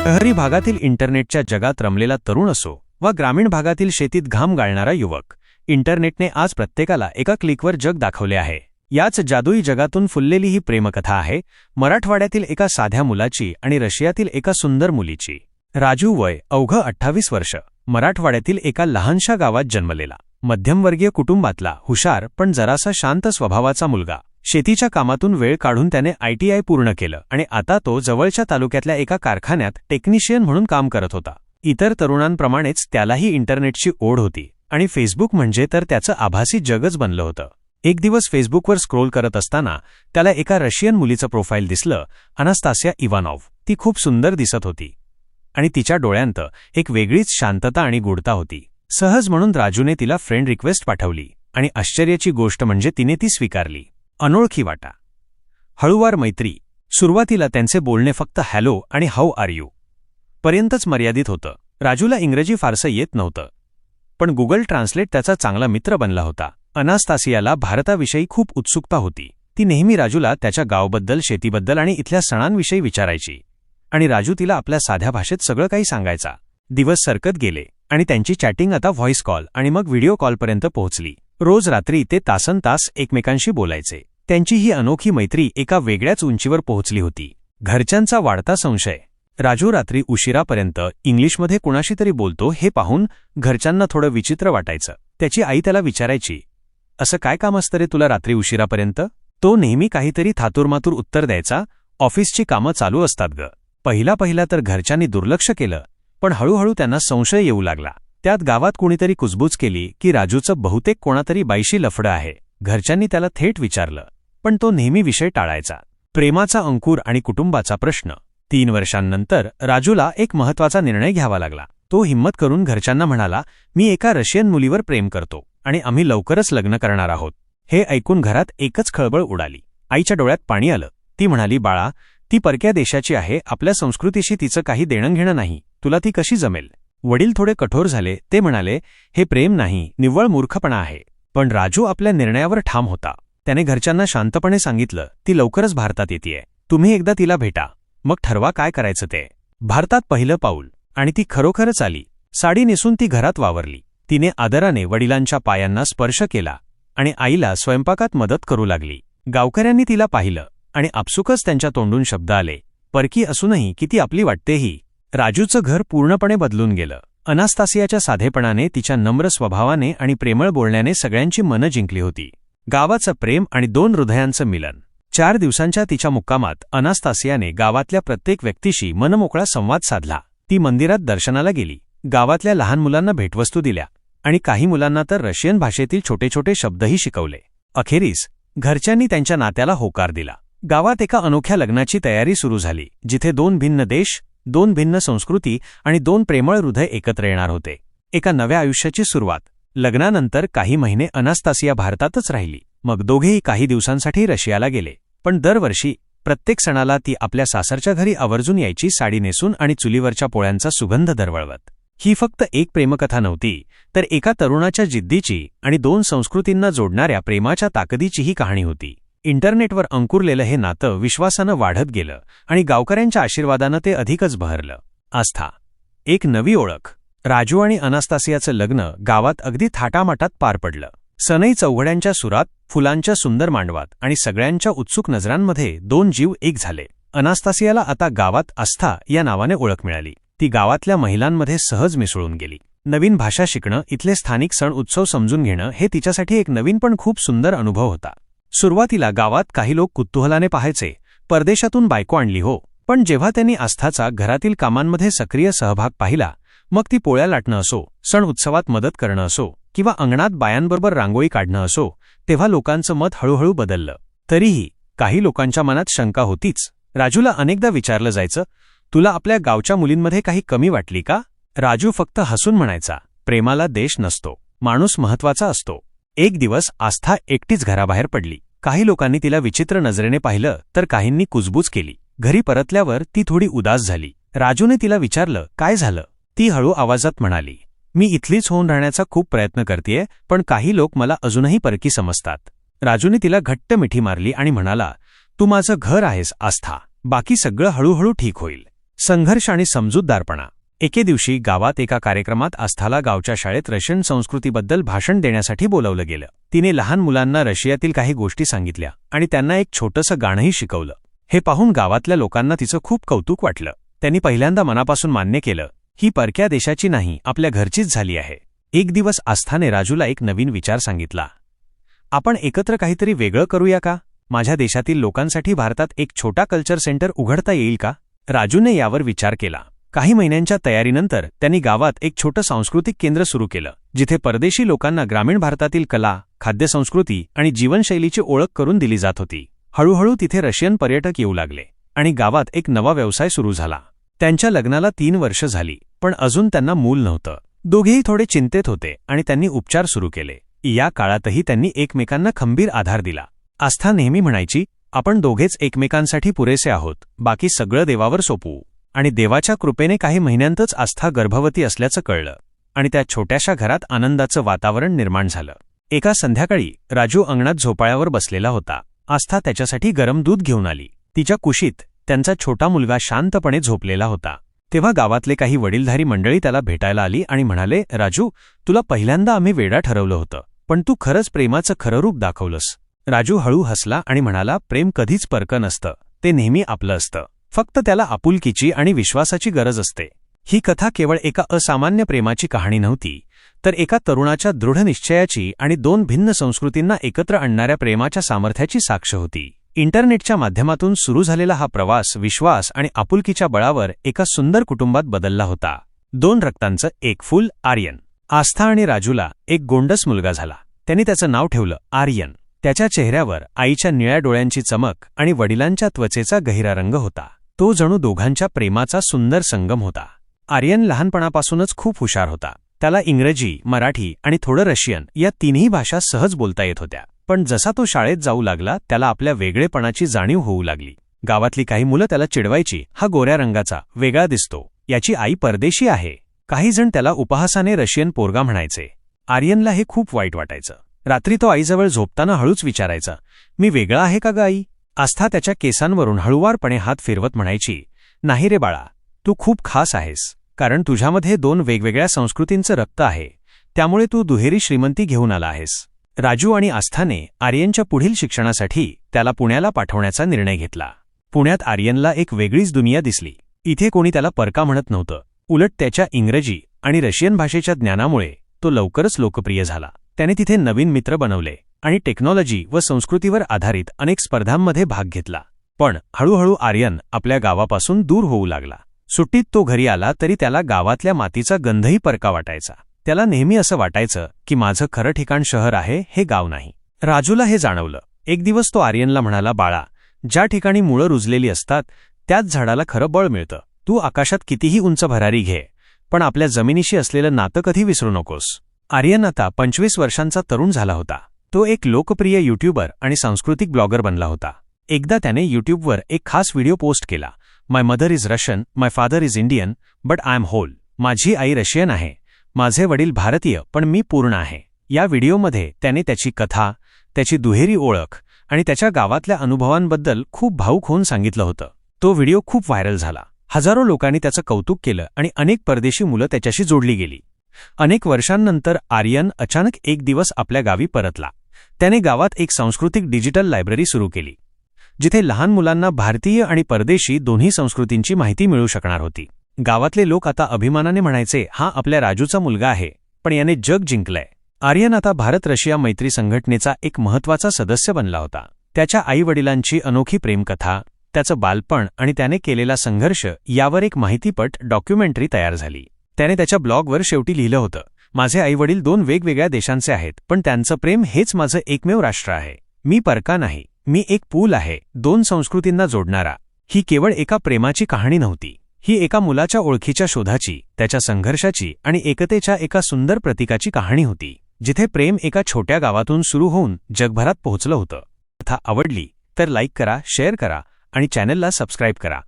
शहरी भागातील इंटरनेटच्या जगात रमलेला तरुण असो वा ग्रामीण भागातील शेतीत घाम गाळणारा युवक इंटरनेटने आज प्रत्येकाला एका क्लिकवर जग दाखवले आहे. याच जादुई जगातून फुललेली ही प्रेमकथा आहे मराठवाड्यातील एका साध्या मुलाची आणि रशियातील एका सुंदर मुलीची. राजू वय अवघं अठ्ठावीस वर्ष मराठवाड्यातील एका लहानशा गावात जन्मलेला. मध्यमवर्गीय कुटुंबातला हुशार पण जरासा शांत स्वभावाचा मुलगा. शेतीच्या कामातून वेळ काढून त्याने आयटीआय पूर्ण केलं आणि आता तो जवळच्या तालुक्यातल्या एका कारखान्यात टेक्निशियन म्हणून काम करत होता. इतर तरुणांप्रमाणेच त्यालाही इंटरनेटची ओढ होती आणि फेसबुक म्हणजे तर त्याचं आभासी जगच बनलं होतं. एक दिवस फेसबुकवर स्क्रोल करत असताना त्याला एका रशियन मुलीचं प्रोफाईल दिसलं अनास्तासिया इवानॉव्ह. ती खूप सुंदर दिसत होती. आणि तिच्या डोळ्यांत एक वेगळीच शांतता आणि गुढता होती. सहज म्हणून राजूने तिला फ्रेंड रिक्वेस्ट पाठवली आणि आश्चर्याची गोष्ट म्हणजे तिने ती स्वीकारली. अनोळखी वाटा. हळूवार मैत्री. सुरुवातीला त्यांचे बोलणे फक्त हॅलो आणि हाऊ आर यू पर्यंतच मर्यादित होतं. राजूला इंग्रजी फारसं येत नव्हतं. पण गुगल ट्रान्सलेट त्याचा चांगला मित्र बनला होता. अनास्तासियाला भारताविषयी खूप उत्सुकता होती. ती नेहमी राजूला त्याच्या गावबद्दल शेतीबद्दल आणि इथल्या सणांविषयी विचारायची. आणि राजू तिला आपल्या साध्या भाषेत सगळं काही सांगायचा. दिवस सरकत गेले आणि त्यांची चॅटिंग आता व्हॉइस कॉल आणि मग व्हिडिओ कॉलपर्यंत पोहोचली. रोज रात्री ते तासन तास एकमेकांशी बोलायचे. त्यांची ही अनोखी मैत्री एका वेगळ्याच उंचीवर पोहोचली होती. घरच्यांचा वाढता संशय. राजू रात्री उशिरापर्यंत इंग्लिशमध्ये कुणाशी तरी बोलतो हे पाहून घरच्यांना थोडं विचित्र वाटायचं. त्याची आई त्याला विचारायची असं काय काम असतं रे तुला रात्री उशिरापर्यंत? तो नेहमी काहीतरी थातुरमातूर उत्तर द्यायचा ऑफिसची कामं चालू असतात ग. पहिला पहिला तर घरच्यांनी दुर्लक्ष केलं पण हळूहळू त्यांना संशय येऊ लागला. त्यात गावात कुणीतरी कुजबूज केली की राजूचं बहुतेक कोणातरी बाईशी लफडं आहे. घरच्यांनी त्याला थेट विचारलं पण तो नेहमी विषय टाळायचा. प्रेमाचा अंकुर आणि कुटुंबाचा प्रश्न. तीन वर्षांनंतर राजूला एक महत्त्वाचा निर्णय घ्यावा लागला. तो हिंमत करून घरच्यांना म्हणाला मी एका रशियन मुलीवर प्रेम करतो आणि आम्ही लवकरच लग्न करणार आहोत. हे ऐकून घरात एकच खळबळ उडाली. आईच्या डोळ्यात पाणी आलं. ती म्हणाली बाळा ती परक्या देशाची आहे. आपल्या संस्कृतीशी तिचं काही देणंघेणं नाही. तुला ती कशी जमेल? वडील थोडे कठोर झाले. ते म्हणाले हे प्रेम नाही. निव्वळ मूर्खपणा आहे. पण राजू आपल्या निर्णयावर ठाम होता. त्याने घरच्यांना शांतपणे सांगितलं ती लवकरच भारतात येतेय. तुम्ही एकदा तिला भेटा. मग ठरवा काय करायचं ते. भारतात पहिलं पाऊल आणि ती खरोखरच आली. साडी नेसून ती घरात वावरली. तिने आदराने वडिलांच्या पायांना स्पर्श केला आणि आईला स्वयंपाकात मदत करू लागली. गावकऱ्यांनी तिला पाहिलं आणि आपसुकच त्यांच्या तोंडून शब्द आले परकी असूनही किती आपली वाटतेही. राजूचं घर पूर्णपणे बदलून गेलं. अनास्तासियाच्या साधेपणाने तिच्या नम्र स्वभावाने आणि प्रेमळ बोलण्याने सगळ्यांची मनं जिंकली होती. गावाचं प्रेम आणि दोन हृदयांचं मिलन. चार दिवसांच्या तिच्या मुक्कामात अनास्तासियाने गावातल्या प्रत्येक व्यक्तीशी मनमोकळा संवाद साधला. ती मंदिरात दर्शनाला गेली. गावातल्या लहान मुलांना भेटवस्तू दिल्या आणि काही मुलांना तर रशियन भाषेतील छोटे छोटे शब्दही शिकवले. अखेरीस घरच्यांनी त्यांच्या नात्याला होकार दिला. गावात एका अनोख्या लग्नाची तयारी सुरू झाली जिथे दोन भिन्न देश दोन भिन्न संस्कृती आणि दोन प्रेमळ हृदय एकत्र येणार होते. एका नव्या आयुष्याची सुरुवात. लग्नानंतर काही महिने अनास्तासिया भारतातच राहिली. मग दोघेही काही दिवसांसाठी रशियाला गेले. पण दरवर्षी प्रत्येक सणाला ती आपल्या सासरच्या घरी आवर्जून यायची साडी नेसून आणि चुलीवरच्या पोळ्यांचा सुगंध दरवळवत. ही फक्त एक प्रेमकथा नव्हती तर एका तरुणाच्या जिद्दीची आणि दोन संस्कृतींना जोडणाऱ्या प्रेमाच्या ताकदीचीही कहाणी होती. इंटरनेटवर अंकुरलेलं हे नातं विश्वासानं वाढत गेलं आणि गावकऱ्यांच्या आशीर्वादानं ते अधिकच बहरलं. आस्था. एक नवी ओळख. राजू आणि अनास्तासियाचं लग्न गावात अगदी थाटामाटात पार पडलं. सनई चौघड्यांच्या सुरात फुलांच्या सुंदर मांडवात आणि सगळ्यांच्या उत्सुक नजरांमध्ये दोन जीव एक झाले. अनास्तासियाला आता गावात आस्था या नावाने ओळख मिळाली. ती गावातल्या महिलांमध्ये सहज मिसळून गेली. नवीन भाषा शिकणं इथले स्थानिक सण उत्सव समजून घेणं हे तिच्यासाठी एक नवीन पण खूप सुंदर अनुभव होता. सुरुवातीला गावात काही लोक कुतूहलाने पाहायचे परदेशातून बायको आणली हो. पण जेव्हा त्यांनी आस्थाचा घरातील कामांमध्ये सक्रिय सहभाग पाहिला मग ती पोळ्या लाटणं असो सण उत्सवात मदत करणं असो किंवा अंगणात बायांबरोबर रांगोळी काढणं असो तेव्हा लोकांचं मत हळूहळू बदललं. तरीही काही लोकांच्या मनात शंका होतीच. राजूला अनेकदा विचारलं जायचं तुला आपल्या गावच्या मुलींमध्ये काही कमी वाटली का? राजू फक्त हसून म्हणायचा प्रेमाला देश नसतो माणूस महत्त्वाचा असतो. एक दिवस आस्था एकटीच घराबाहेर पडली. काही लोकांनी तिला विचित्र नजरेने पाहिलं तर काहींनी कुजबूज केली. घरी परतल्यावर ती थोडी उदास झाली. राजूने तिला विचारलं काय झालं? ती हळू आवाजात म्हणाली मी इथलीच होऊन राहण्याचा खूप प्रयत्न करतेय पण काही लोक मला अजूनही परकी समजतात. राजूने तिला घट्ट मिठी मारली आणि म्हणाला तू माझं घर आहेस आस्था. बाकी सगळं हळूहळू ठीक होईल. संघर्ष आणि समजूतदारपणा. एके दिवशी गावात एका कार्यक्रमात आस्थाला गावच्या शाळेत रशियन संस्कृतीबद्दल भाषण देण्यासाठी बोलावलं गेलं. तिने लहान मुलांना रशियातील काही गोष्टी सांगितल्या आणि त्यांना एक छोटंसं गाणंही शिकवलं. हे पाहून गावातल्या लोकांना तिचं खूप कौतुक वाटलं. त्यांनी पहिल्यांदा मनापासून मान्य केलं ही परक्या देशाची नाही आपल्या घरचीच झाली आहे. एक दिवस आस्थाने राजूला एक नवीन विचार सांगितला. आपण एकत्र काहीतरी वेगळं करूया का? माझ्या देशातील लोकांसाठी भारतात एक छोटा कल्चर सेंटर उघडता येईल का? राजूने यावर विचार केला. काही महिन्यांच्या तयारीनंतर त्यांनी गावात एक छोटं सांस्कृतिक केंद्र सुरू केलं जिथे परदेशी लोकांना ग्रामीण भारतातील कला खाद्यसंस्कृती आणि जीवनशैलीची ओळख करून दिली जात होती. हळूहळू तिथे रशियन पर्यटक येऊ लागले आणि गावात एक नवा व्यवसाय सुरू झाला. त्यांच्या लग्नाला तीन वर्ष झाली पण अजून त्यांना मूल नव्हतं. दोघेही थोडे चिंतेत होते आणि त्यांनी उपचार सुरू केले. या काळातही त्यांनी एकमेकांना खंबीर आधार दिला. आस्था नेहमी म्हणायची आपण दोघेच एकमेकांसाठी पुरेसे आहोत बाकी सगळं देवावर सोपवू. आणि देवाच्या कृपेने काही महिन्यांतच आस्था गर्भवती असल्याचं कळलं आणि त्या छोट्याशा घरात आनंदाचं वातावरण निर्माण झालं. एका संध्याकाळी राजू अंगणात झोपाळ्यावर बसलेला होता. आस्था त्याच्यासाठी गरम दूध घेऊन आली. तिच्या कुशीत त्यांचा छोटा मुलगा शांतपणे झोपलेला होता. तेव्हा गावातले काही वडीलधारी मंडळी त्याला भेटायला आली आणि म्हणाले राजू तुला पहिल्यांदा आम्ही वेडा ठरवलं होतं पण तू खरंच प्रेमाचं खरं रूप दाखवलंस. राजू हळू हसला आणि म्हणाला प्रेम कधीच परकं नसतं ते नेहमी आपलं असतं. फक्त त्याला आपुलकीची आणि विश्वासाची गरज असते. ही कथा केवळ एका असामान्य प्रेमाची कहाणी नव्हती तर एका तरुणाच्या दृढ निश्चयाची आणि दोन भिन्न संस्कृतींना एकत्र आणणाऱ्या प्रेमाच्या सामर्थ्याची साक्ष होती. इंटरनेटच्या माध्यमातून सुरू झालेला हा प्रवास विश्वास आणि आपुलकीच्या बळावर एका सुंदर कुटुंबात बदलला होता. दोन रक्तांचं एक फुल आर्यन. आस्था आणि राजूला एक गोंडस मुलगा झाला. त्यांनी त्याचं नाव ठेवलं आर्यन. त्याच्या चेहऱ्यावर आईच्या निळ्या डोळ्यांची चमक आणि वडिलांच्या त्वचेचा गहिरा रंग होता. तो जणू दोघांच्या प्रेमाचा सुंदर संगम होता. आर्यन लहानपणापासूनच खूप हुशार होता. त्याला इंग्रजी मराठी आणि थोडं रशियन या तिन्ही भाषा सहज बोलता येत होत्या. पण जसा तो शाळेत जाऊ लागला त्याला आपल्या वेगळेपणाची जाणीव होऊ लागली. गावातली काही मुलं त्याला चिडवायची हा गोऱ्या रंगाचा वेगळा दिसतो. याची आई परदेशी आहे. काही जण त्याला उपहासाने रशियन पोरगा म्हणायचे. आर्यनला हे खूप वाईट वाटायचं. रात्री तो आईजवळ झोपताना हळूच विचारायचा मी वेगळा आहे का ग आई? आस्था त्याच्या केसांवरून हळुवारपणे हात फिरवत म्हणायची नाही रे बाळा तू खूप खास आहेस कारण तुझ्यामध्ये दोन वेगवेगळ्या संस्कृतींचं रक्त आहे. त्यामुळे तू दुहेरी श्रीमंती घेऊन आला आहेस. राजू आणि आस्थाने आर्यनच्या पुढील शिक्षणासाठी त्याला पुण्याला पाठवण्याचा निर्णय घेतला. पुण्यात आर्यनला एक वेगळीच दुनिया दिसली. इथे कोणी त्याला परका म्हणत नव्हतं. उलट त्याच्या इंग्रजी आणि रशियन भाषेच्या ज्ञानामुळे तो लवकरच लोकप्रिय झाला. त्याने तिथे नवीन मित्र बनवले आणि टेक्नॉलॉजी व संस्कृतीवर आधारित अनेक स्पर्धांमध्ये भाग घेतला. पण हळूहळू आर्यन आपल्या गावापासून दूर होऊ लागला. सुट्टीत तो घरी आला तरी त्याला गावातल्या मातीचा गंधही परका वाटायचा. त्याला नेहमी असं वाटायचं की माझं खरं ठिकाण शहर आहे हे गाव नाही. राजूला हे जाणवलं. एक दिवस तो आर्यनला म्हणाला बाळा ज्या ठिकाणी मुळं रुजलेली असतात त्याच झाडाला खरं बळ मिळतं. तू आकाशात कितीही उंच भरारी घे पण आपल्या जमिनीशी असलेलं नातं कधी विसरू नकोस. आर्यन आता पंचवीस वर्षांचा तरुण झाला होता. तो एक लोकप्रिय युट्यूबर आणि सांस्कृतिक ब्लॉगर बनला होता. एकदा त्याने युट्यूबवर एक खास व्हिडिओ पोस्ट केला. My mother is Russian my father is Indian but I am whole माझी आई रशियन आहे. माझे वडील भारतीय पण मी पूर्ण आहे. या व्हिडिओमध्ये त्याने त्याची कथा त्याची दुहेरी ओळख आणि त्याच्या गावातल्या अनुभवांबद्दल खूप भाऊक होऊन सांगितलं होतं. तो व्हिडिओ खूप व्हायरल झाला. हजारो लोकांनी त्याचं कौतुक केलं आणि अनेक परदेशी मुलं त्याच्याशी जोडली गेली. अनेक वर्षांनंतर आर्यन अचानक एक दिवस आपल्या गावी परतला. त्याने गावात एक सांस्कृतिक डिजिटल लायब्ररी सुरू केली जिथे लहान मुलांना भारतीय आणि परदेशी दोन्ही संस्कृतींची माहिती मिळू शकणार होती. गावातले लोक आता अभिमानाने म्हणायचे हा आपल्या राजूचा मुलगा आहे पण याने जग जिंकलंय. आर्यन आता भारत रशिया मैत्री संघटनेचा एक महत्त्वाचा सदस्य बनला होता. त्याच्या आईवडिलांची अनोखी प्रेमकथा त्याचं बालपण आणि त्याने केलेला संघर्ष यावर एक माहितीपट डॉक्युमेंटरी तयार झाली. त्याने त्याच्या ब्लॉगवर शेवटी लिहिलं होतं माझे आईवडील दोन वेगवेगळ्या देशांचे आहेत पण त्यांचं प्रेम हेच माझं एकमेव राष्ट्र आहे. मी परका नाही मी एक पूल आहे दोन संस्कृतींना जोडणारा. ही केवळ एका प्रेमाची कहाणी नव्हती. ही एका मुलाच्या ओळखीच्या शोधाची त्याच्या संघर्षाची आणि एकतेच्या एका सुंदर प्रतीकाची कहाणी होती जिथे प्रेम एका छोट्या गावातून सुरू होऊन जगभरात पोहोचलं होतं. कथा आवडली तर लाईक करा शेअर करा आणि चॅनलला सबस्क्राईब करा.